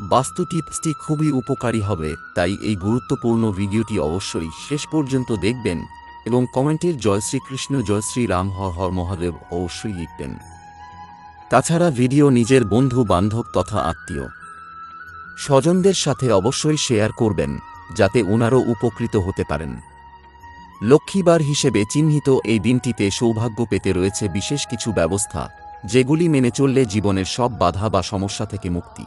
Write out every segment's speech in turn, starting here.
বাস্তু টিপসটি খুবই উপকারী হবে, তাই এই গুরুত্বপূর্ণ ভিডিওটি অবশ্যই শেষ পর্যন্ত দেখবেন এবং কমেন্টের জয় শ্রীকৃষ্ণ, জয় শ্রী রাম হর হর মহাদেব অবশ্যই লিখবেন। তাছাড়া ভিডিও নিজের বন্ধু বান্ধব তথা আত্মীয় স্বজনদের সাথে অবশ্যই শেয়ার করবেন, যাতে ওনারও উপকৃত হতে পারেন। লক্ষ্মীবার হিসেবে চিহ্নিত এই দিনটিতে সৌভাগ্য পেতে রয়েছে বিশেষ কিছু ব্যবস্থা, যেগুলি মেনে চললে জীবনের সব বাধা বা সমস্যা থেকে মুক্তি।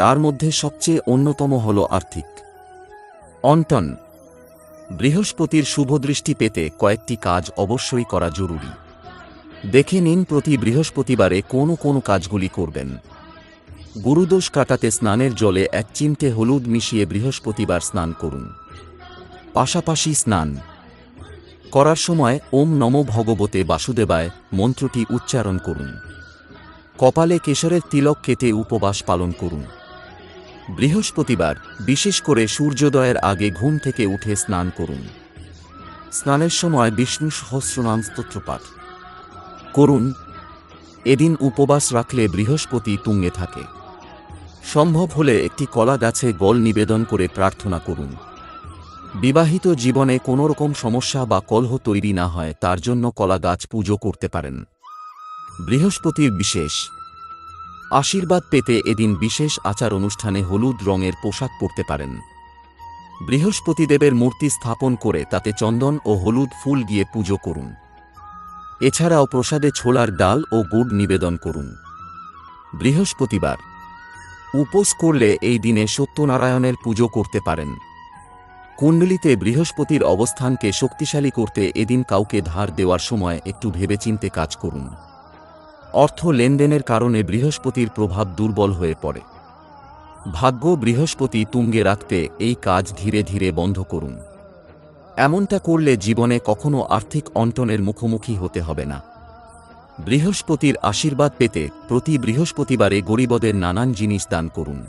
তার মধ্যে সবচেয়ে অন্যতম হল আর্থিক। অন্টন, বৃহস্পতির শুভদৃষ্টি পেতে কয়েকটি কাজ অবশ্যই করা জরুরি। দেখে নিন প্রতি বৃহস্পতিবারে কোন কোন কাজগুলি করবেন। গুরুদোষ কাটাতে স্নানের জলে এক চিমটে হলুদ মিশিয়ে বৃহস্পতিবার স্নান করুন। পাশাপাশি স্নান। করার সময় ওম নম ভগবতে বাসুদেবায় মন্ত্রটি উচ্চারণ করুন। কপালে কেশরের তিলক কেটে উপবাস পালন করুন। বৃহস্পতিবার বিশেষ করে সূর্যোদয়ের আগে ঘুম থেকে উঠে স্নান করুন। স্নানের সময় বিষ্ণু সহস্রনাম স্তোত্রপাঠ করুন। এদিন উপবাস রাখলে বৃহস্পতি তুঙ্গে থাকে। সম্ভব হলে একটি কলা গাছে গল নিবেদন করে প্রার্থনা করুন। বিবাহিত জীবনে কোনো রকম সমস্যা বা কলহ তৈরি না হয়, তার জন্য কলা গাছ পুজো করতে পারেন। বৃহস্পতির বিশেষ আশীর্বাদ পেতে এদিন বিশেষ আচার অনুষ্ঠানে হলুদ রঙের পোশাক পরতে পারেন। বৃহস্পতিদেবের মূর্তি স্থাপন করে তাতে চন্দন ও হলুদ ফুল দিয়ে পুজো করুন। এছাড়াও প্রসাদে ছোলার ডাল ও গুড় নিবেদন করুন। বৃহস্পতিবার। উপোস করলে এই দিনে সত্যনারায়ণের পুজো করতে পারেন। কুণ্ডলিতে বৃহস্পতির অবস্থানকে শক্তিশালী করতে এদিন কাউকে ধার দেওয়ার সময় একটু ভেবেচিন্তে কাজ করুন। অর্থ লেনদেনের কারণে বৃহস্পতির প্রভাব দুর্বল হয়ে পড়ে। ভাগ্য বৃহস্পতি তুঙ্গে রাখতে এই কাজ ধীরে ধীরে বন্ধ করুন। এমনটা করলে জীবনে কখনো আর্থিক অন্টনের মুখোমুখি হতে হবে না। বৃহস্পতির আশীর্বাদ পেতে প্রতি বৃহস্পতিবারে গরিবদের নানান জিনিস দান করুন।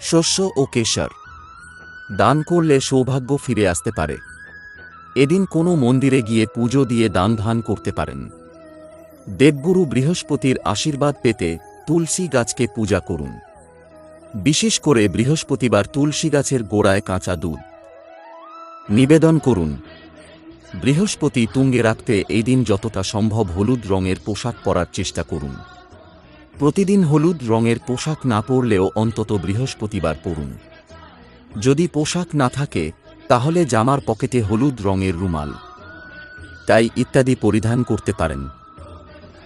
শস্য ও কেশর। দান করলে সৌভাগ্য ফিরে আসতে পারে। এদিন কোনো মন্দিরে গিয়ে পুজো দিয়ে দান ধান করতে পারেন। দেবগুরু বৃহস্পতির আশীর্বাদ পেতে তুলসী গাছকে পূজা করুন। বিশেষ করে বৃহস্পতিবার তুলসী গাছের গোড়ায় কাঁচা দুধ। নিবেদন করুন, বৃহস্পতি তুঙ্গে রাখতে এই দিন যতটা সম্ভব হলুদ রঙের পোশাক পরার চেষ্টা করুন। প্রতিদিন হলুদ রঙের পোশাক না পরলেও অন্তত বৃহস্পতিবার পরুন। যদি পোশাক না থাকে, তাহলে জামার পকেটে হলুদ রঙের রুমাল। তাই ইত্যাদি পরিধান করতে পারেন।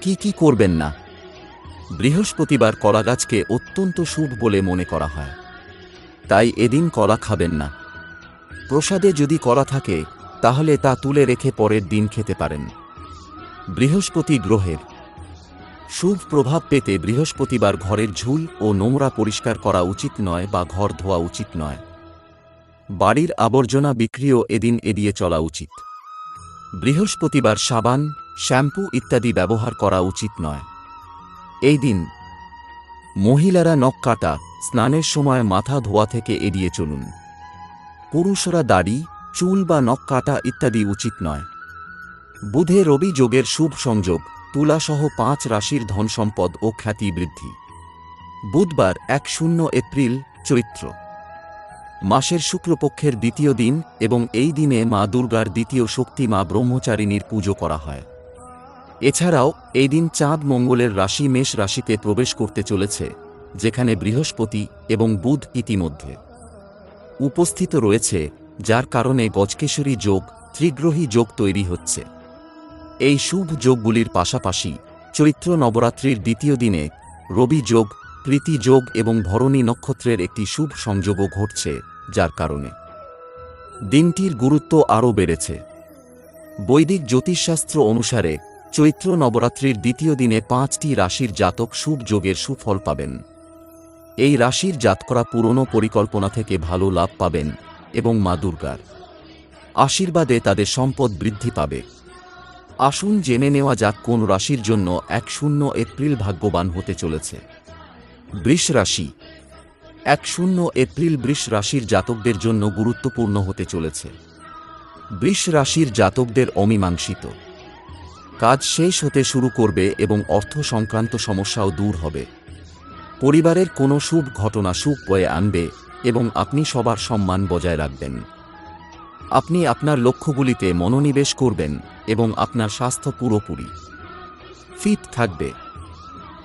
কি কি করবেন না? বৃহস্পতিবার কলা গাছকে অত্যন্ত শুভ বলে মনে করা হয়। তাই এদিন কলা খাবেন না। প্রসাদে যদি কলা থাকে, তাহলে তা তুলে রেখে পরের দিন খেতে পারেন। বৃহস্পতি গ্রহের শুভ প্রভাব পেতে বৃহস্পতিবার ঘরের ঝুল ও নোংরা পরিষ্কার করা উচিত নয় বা ঘর ধোয়া উচিত নয়। বাড়ির আবর্জনা বিক্রিও এদিন এড়িয়ে চলা উচিত। বৃহস্পতিবার সাবান শ্যাম্পু ইত্যাদি ব্যবহার করা উচিত নয়। এই দিন, মহিলারা নখ কাটা, স্নানের সময় মাথা ধোয়া থেকে এড়িয়ে চলুন। পুরুষরা দাড়ি, চুল বা নখ কাটা ইত্যাদি উচিত নয়। বুধে রবি যোগের শুভ সংযোগ, তুলাসহ পাঁচ রাশির ধন সম্পদ ও খ্যাতি বৃদ্ধি। বুধবার এক শূন্য এপ্রিল, চৈত্র। মাসের শুক্লপক্ষের দ্বিতীয় দিন এবং এই দিনে মা দুর্গার দ্বিতীয় শক্তি মা ব্রহ্মচারিণীর পুজো করা হয়। এছাড়াও, এই দিন চাঁদ মঙ্গলের রাশি মেষ রাশিতে প্রবেশ করতে চলেছে, যেখানে বৃহস্পতি এবং বুধ ইতিমধ্যে উপস্থিত রয়েছে, যার কারণে গজকেশরী যোগ, ত্রিগ্রহী যোগ তৈরি হচ্ছে। এই শুভ যোগগুলির পাশাপাশি চৈত্র নবরাত্রির দ্বিতীয় দিনে রবি যোগ, প্রীতি যোগ এবং ভরণী নক্ষত্রের একটি শুভ সংযোগও ঘটছে, যার কারণে দিনটির গুরুত্ব আরও বেড়েছে। বৈদিক জ্যোতিষশাস্ত্র অনুসারে চৈত্র নবরাত্রির দ্বিতীয় দিনে পাঁচটি রাশির জাতক শুভ যোগের সুফল পাবেন। এই রাশির জাতকরা পুরনো পরিকল্পনা থেকে ভালো লাভ পাবেন এবং মা দুর্গার আশীর্বাদে তাদের সম্পদ বৃদ্ধি পাবে। আসুন জেনে নেওয়া যাক কোন রাশির জন্য এক শূন্য এপ্রিল ভাগ্যবান হতে চলেছে। বৃষ রাশি। এক শূন্য এপ্রিল বৃষ রাশির জাতকদের জন্য গুরুত্বপূর্ণ হতে চলেছে। বৃষ রাশির জাতকদের অমীমাংসিত। কাজ শেষ হতে শুরু করবে এবং অর্থ সংক্রান্ত সমস্যাও দূর হবে। পরিবারের কোনো শুভ ঘটনা সুখ বয়ে আনবে এবং আপনি সবার সম্মান বজায় রাখবেন। আপনি আপনার লক্ষ্যগুলিতে মনোনিবেশ করবেন এবং আপনার স্বাস্থ্য পুরোপুরি ফিট থাকবে।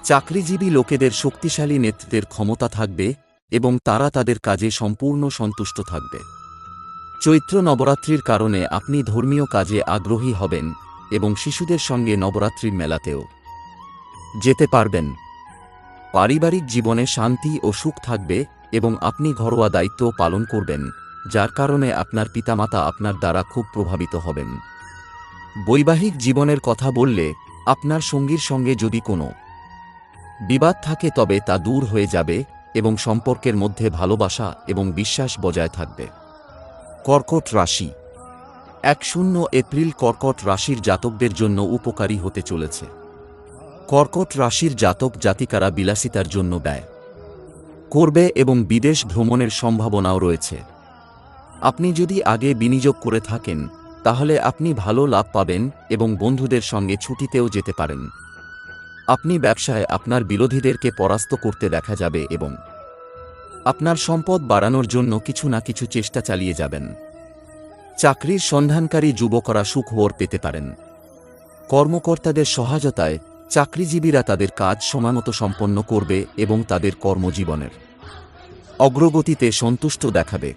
চাকরিজীবী লোকেদের শক্তিশালী নেতৃত্বের ক্ষমতা থাকবে এবং তারা তাদের কাজে সম্পূর্ণ সন্তুষ্ট থাকবে। চৈত্র নবরাত্রির কারণে আপনি ধর্মীয় কাজে আগ্রহী হবেন এবং শিশুদের সঙ্গে নবরাত্রির মেলাতেও যেতে পারবেন। পারিবারিক জীবনে শান্তি ও সুখ থাকবে এবং আপনি ঘরোয়া দায়িত্ব পালন করবেন, যার কারণে আপনার পিতামাতা আপনার দ্বারা খুব প্রভাবিত হবেন। বৈবাহিক জীবনের কথা বললে আপনার সঙ্গীর সঙ্গে যদি কোনো বিবাদ থাকে তবে তা দূর হয়ে যাবে এবং সম্পর্কের মধ্যে ভালোবাসা এবং বিশ্বাস বজায় থাকবে। কর্কট রাশি এক শূন্য এপ্রিল কর্কট রাশির জাতকদের জন্য উপকারী হতে চলেছে। কর্কট রাশির জাতক জাতিকারা বিলাসিতার জন্য ব্যয়। করবে এবং বিদেশ ভ্রমণের সম্ভাবনাও রয়েছে। আপনি যদি আগে বিনিয়োগ করে থাকেন, তাহলে আপনি ভালো লাভ পাবেন এবং বন্ধুদের সঙ্গে ছুটিতেও যেতে পারেন। আপনি ব্যবসায় আপনার বিরোধীদেরকে পরাস্ত করতে দেখা যাবে এবং আপনার সম্পদ বাড়ানোর জন্য কিছু না কিছু চেষ্টা চালিয়ে যাবেন। চাকরির সন্ধানকারী যুবকরা সুখবর পেতে পারেন। কর্মকর্তাদের সহায়তায় চাকরিজীবীরা তাদের কাজ সময়মতো সম্পন্ন করবে এবং তাদের কর্মজীবনের অগ্রগতিতে সন্তুষ্ট দেখাবে।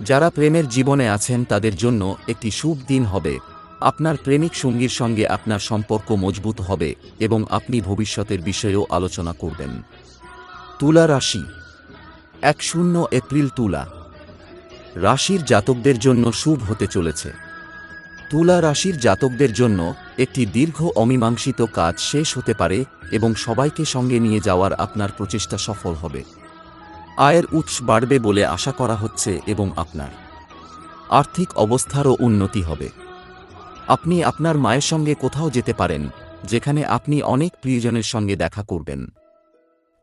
যারা প্রেমের জীবনে আছেন, তাদের জন্য একটি শুভ দিন হবে। আপনার প্রেমিক সঙ্গীর সঙ্গে আপনার সম্পর্ক মজবুত হবে এবং আপনি ভবিষ্যতের বিষয়েও আলোচনা করবেন। তুলা রাশি। এক শূন্য এপ্রিল তুলা। রাশির জাতকদের জন্য শুভ হতে চলেছে। তুলা রাশির জাতকদের জন্য একটি দীর্ঘ অমীমাংসিত কাজ শেষ হতে পারে এবং সবাইকে সঙ্গে নিয়ে যাওয়ার আপনার প্রচেষ্টা সফল হবে। আয়ের উৎস বাড়বে বলে আশা করা হচ্ছে এবং আপনার আর্থিক অবস্থারও উন্নতি হবে। আপনি আপনার মায়ের সঙ্গে কোথাও যেতে পারেন, যেখানে আপনি অনেক প্রিয়জনের সঙ্গে দেখা করবেন।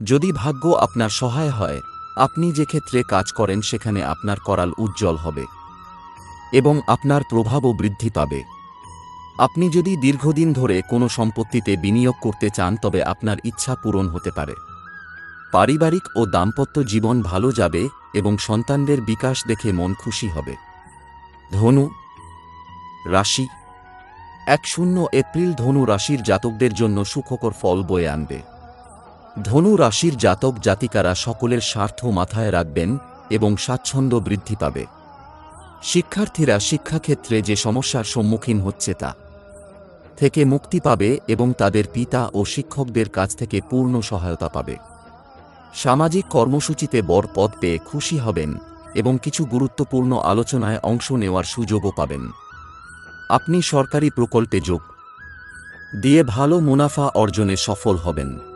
যদি ভাগ্য আপনার সহায় হয় আপনি যে ক্ষেত্রে কাজ করেন সেখানে আপনার করাল উজ্জ্বল হবে এবং আপনার প্রভাবও বৃদ্ধি পাবে। আপনি যদি দীর্ঘদিন ধরে কোনো সম্পত্তিতে বিনিয়োগ করতে চান, তবে আপনার ইচ্ছা পূরণ হতে পারে। পারিবারিক ও দাম্পত্য জীবন ভালো যাবে এবং সন্তানদের বিকাশ দেখে মন খুশি হবে। ধনু রাশি এক শূন্য এপ্রিল ধনু রাশির জাতকদের জন্য সুখকর ফল বয়ে আনবে। ধনু রাশির জাতক জাতিকারা সকলের স্বার্থ মাথায় রাখবেন এবং স্বাচ্ছন্দ্য বৃদ্ধি পাবে। শিক্ষার্থীরা শিক্ষাক্ষেত্রে যে সমস্যার সম্মুখীন হচ্ছে তা থেকে মুক্তি পাবে এবং তাদের পিতা ও শিক্ষকদের কাছ থেকে পূর্ণ সহায়তা পাবে। সামাজিক কর্মসূচিতে বড় পদ পেয়ে খুশি হবেন এবং কিছু গুরুত্বপূর্ণ আলোচনায় অংশ নেওয়ার সুযোগও পাবেন। আপনি সরকারি প্রকল্পে যোগ দিয়ে ভালো মুনাফা অর্জনে সফল হবেন।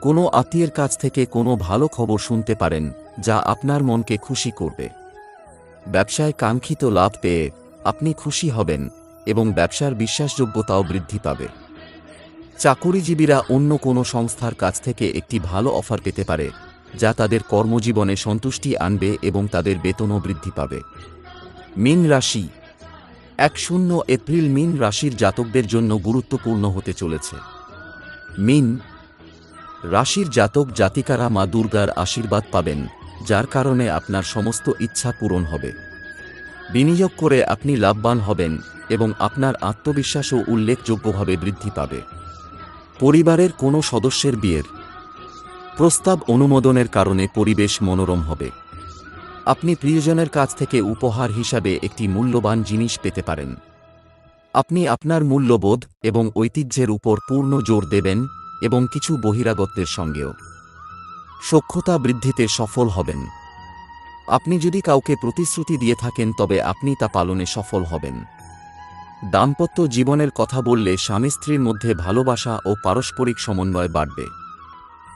কোনো আত্মীয়ের কাছ থেকে কোনো ভালো খবর শুনতে পারেন, যা আপনার মনকে খুশি করবে। ব্যবসায় কাঙ্ক্ষিত লাভ পেয়ে আপনি খুশি হবেন এবং ব্যবসার বিশ্বাসযোগ্যতাও বৃদ্ধি পাবে। চাকুরিজীবীরা অন্য কোনো সংস্থার কাছ থেকে একটি ভালো অফার পেতে পারে, যা তাদের কর্মজীবনে সন্তুষ্টি আনবে এবং তাদের বেতনও বৃদ্ধি পাবে। মিন রাশি। এক শূন্য এপ্রিল মিন রাশির জাতকদের জন্য গুরুত্বপূর্ণ হতে চলেছে। মিন রাশির জাতক জাতিকারা মা দুর্গার আশীর্বাদ পাবেন, যার কারণে আপনার সমস্ত ইচ্ছা পূরণ হবে। বিনিয়োগ করে আপনি লাভবান হবেন এবং আপনার আত্মবিশ্বাসও উল্লেখযোগ্যভাবে বৃদ্ধি পাবে। পরিবারের কোনো সদস্যের বিয়ের প্রস্তাব অনুমোদনের কারণে পরিবেশ মনোরম হবে। আপনি প্রিয়জনের কাছ থেকে উপহার হিসাবে একটি মূল্যবান জিনিস পেতে পারেন। আপনি আপনার মূল্যবোধ এবং ঐতিহ্যের উপর পূর্ণ জোর দেবেন এবং কিছু বহিরাগত্যের সঙ্গেও। সক্ষতা বৃদ্ধিতে সফল হবেন। আপনি যদি কাউকে প্রতিশ্রুতি দিয়ে থাকেন, তবে আপনি তা পালনে সফল হবেন। দাম্পত্য জীবনের কথা বললে স্বামী স্ত্রীর মধ্যে ভালোবাসা ও পারস্পরিক সমন্বয় বাড়বে।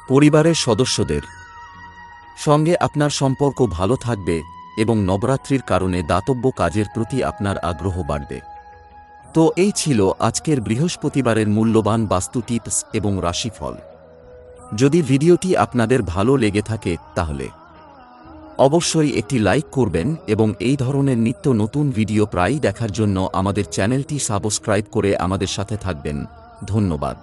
পরিবারের সদস্যদের সঙ্গে আপনার সম্পর্ক ভালো থাকবে এবং নবরাত্রির কারণে দাতব্য কাজের প্রতি আপনার আগ্রহ বাড়বে। তো এই ছিল আজকের বৃহস্পতিবারের মূল্যবান বাস্তু টিপস এবং রাশিফল। যদি ভিডিওটি আপনাদের ভালো লেগে থাকে, তাহলে অবশ্যই একটি লাইক করবেন এবং এই ধরনের নিত্য নতুন ভিডিও প্রায়ই দেখার জন্য আমাদের চ্যানেলটি সাবস্ক্রাইব করে আমাদের সাথে থাকবেন। ধন্যবাদ।